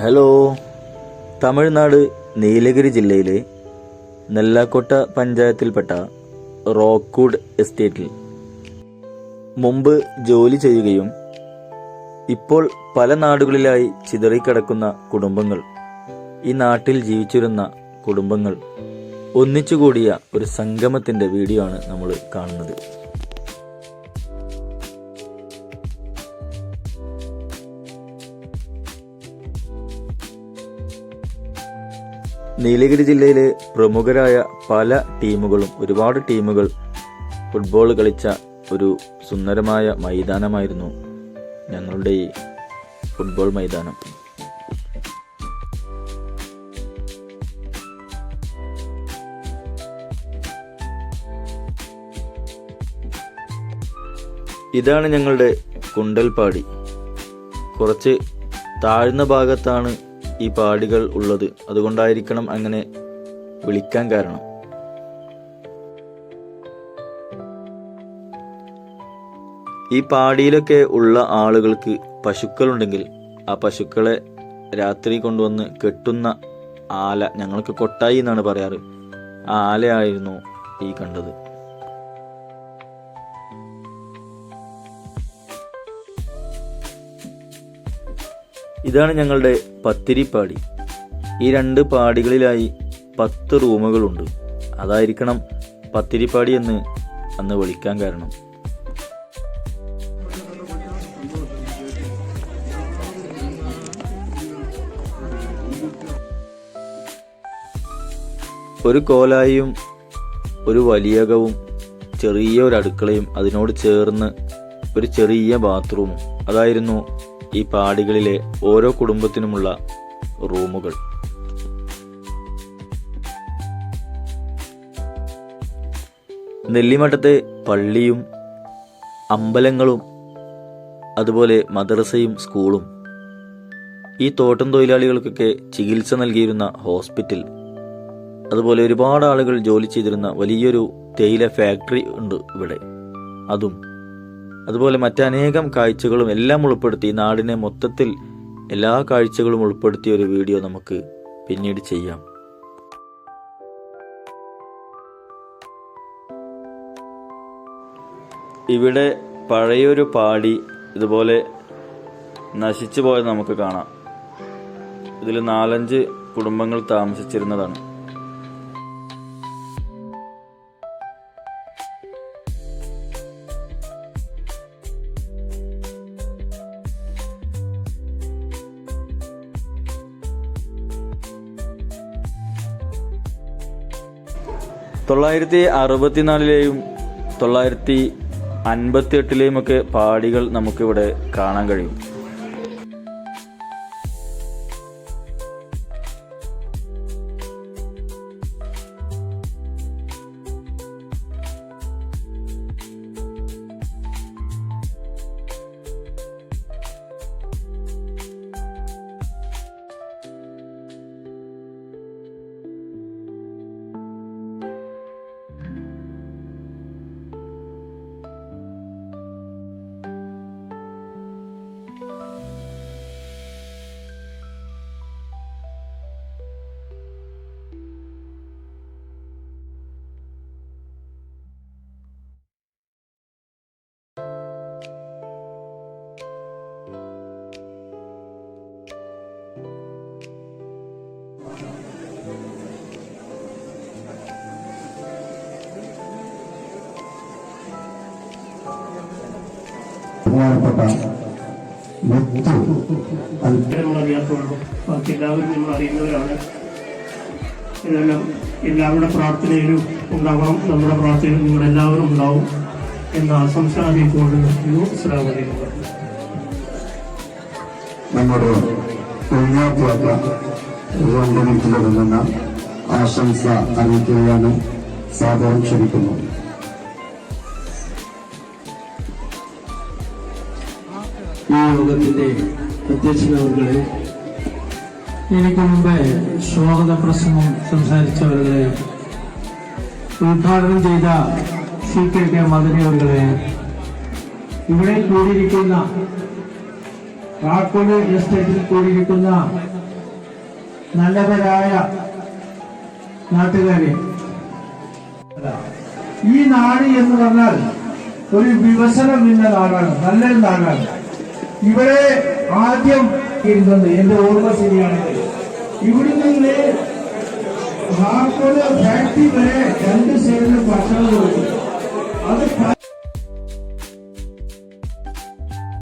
Hello. Tamil Nadu Nilgiri ജില്ലയിലെ നെല്ലാക്കോട്ട പഞ്ചായത്തിൽപ്പെട്ട റോക്ക്വുഡ് എസ്റ്റേറ്റിൽ മുമ്പ് ജോലി ചെയ്യുകയും ഇപ്പോൾ പല നാടുകളിലായി ചിതറിക്കിടക്കുന്ന കുടുംബങ്ങൾ ഈ നാട്ടിൽ ജീവിച്ചിരുന്ന കുടുംബങ്ങൾ ഒന്നിച്ചുകൂടിയ ഒരു സംഗമത്തിന്റെ വീഡിയോ ആണ് നമ്മൾ കാണുന്നത്. നീലഗിരി ജില്ലയിലെ പ്രമുഖരായ പല ടീമുകളും ഒരുപാട് ടീമുകൾ ഫുട്ബോൾ കളിച്ച ഒരു സുന്ദരമായ മൈതാനമായിരുന്നു ഞങ്ങളുടെ ഈ ഫുട്ബോൾ മൈതാനം. ഇതാണ് ഞങ്ങളുടെ കുണ്ടൽപാടി കുറച്ച് താഴ്ന്ന ഭാഗത്താണ് ഈ പാടികൾ ഉള്ളത്. അതുകൊണ്ടായിരിക്കണം അങ്ങനെ വിളിക്കാൻ കാരണം. ഈ പാടിയിലൊക്കെ ഉള്ള ആളുകൾക്ക് പശുക്കളുണ്ടെങ്കിൽ ആ പശുക്കളെ രാത്രി കൊണ്ടുവന്ന് കെട്ടുന്ന ആല ഞങ്ങൾക്ക് കൊട്ടായി എന്നാണ് പറയാറ്. ആ ആലയായിരുന്നു ഈ കണ്ടത്. ഇതാണ് ഞങ്ങളുടെ പത്തിരിപ്പാടി. ഈ രണ്ട് പാടികളിലായി പത്ത് റൂമുകളുണ്ട്. അതായിരിക്കണം പത്തിരിപ്പാടി എന്ന് അന്ന് വിളിക്കാൻ കാരണം. ഒരു കോലായും ഒരു വലിയകവും ചെറിയ ഒരു അടുക്കളയും അതിനോട് ചേർന്ന് ഒരു ചെറിയ ബാത്റൂമും. അതായിരുന്നു ഈ പാടികളിലെ ഓരോ കുടുംബത്തിനുമുള്ള റൂമുകൾ. നെല്ലിമഠത്തെ പള്ളിയും അമ്പലങ്ങളും അതുപോലെ മദ്രസയും സ്കൂളും ഈ തോട്ടം തൊഴിലാളികൾക്കൊക്കെ ചികിത്സ നൽകിയിരുന്ന ഹോസ്പിറ്റൽ അതുപോലെ ഒരുപാട് ആളുകൾ ജോലി ചെയ്തിരുന്ന വലിയൊരു തേയില ഫാക്ടറി ഉണ്ട് ഇവിടെ. അതും അതുപോലെ മറ്റനേകം കാഴ്ചകളും എല്ലാം ഉൾപ്പെടുത്തി നാടിനെ മൊത്തത്തിൽ എല്ലാ കാഴ്ചകളും ഉൾപ്പെടുത്തിയ ഒരു വീഡിയോ നമുക്ക് പിന്നീട് ചെയ്യാം. ഇവിടെ പഴയൊരു പാടി ഇതുപോലെ നശിച്ചു പോയത് നമുക്ക് കാണാം. ഇതിൽ നാലഞ്ച് കുടുംബങ്ങൾ താമസിച്ചിരുന്നതാണ്. തൊള്ളായിരത്തി അറുപത്തിനാലിലെയും തൊള്ളായിരത്തി അൻപത്തി എട്ടിലെയും ഒക്കെ പാടികൾ നമുക്കിവിടെ കാണാൻ കഴിയും. ബഹുമാനപ്പെട്ട മുത്തു ബാക്കി എല്ലാവരും അറിയുന്നവരാണ്. ഇതെല്ലാം എല്ലാവരുടെ പ്രാർത്ഥനയിലും ഉണ്ടാവണം. നമ്മുടെ പ്രാർത്ഥനയിലും നിങ്ങൾ എല്ലാവരും ഉണ്ടാവും എന്ന ആശംസ അറിയിച്ചുകൊണ്ട് നിർത്തുന്നു നമ്മുടെ വീട്ടിലിറങ്ങുന്ന ആശംസ അറിയിക്കുകയാണ് സാധാരണ ക്ഷണിക്കുന്നു. യോഗത്തിന്റെ അധ്യക്ഷനവർകളെ എനിക്ക് മുമ്പേ സ്വാഗത പ്രസംഗം സംസാരിച്ചവരുടെ ഉദ്ഘാടനം ചെയ്ത സി കെ കെ മദനിയവർകളെ ഇവിടെ കൂടിയിരിക്കുന്ന കാക്കോട് എസ്റ്റേറ്റിൽ കൂടിയിരിക്കുന്ന നല്ലവരായ നാട്ടുകാരെ ഈ നാട് എന്ന് പറഞ്ഞാൽ ഒരു വികസനമിന്ന നാടാണ് നല്ലൊരു നാടാണ്. ഇവിടെ ആദ്യം ഇരുന്നത് എന്റെ ഓർമ്മ ശരിയാണെങ്കിൽ ഇവിടെ നിന്ന് ഹാർക്കോട് ഫാക്ടറി വരെ രണ്ട് സൈഡിലും ഭക്ഷണം കൊടുക്കും. അത്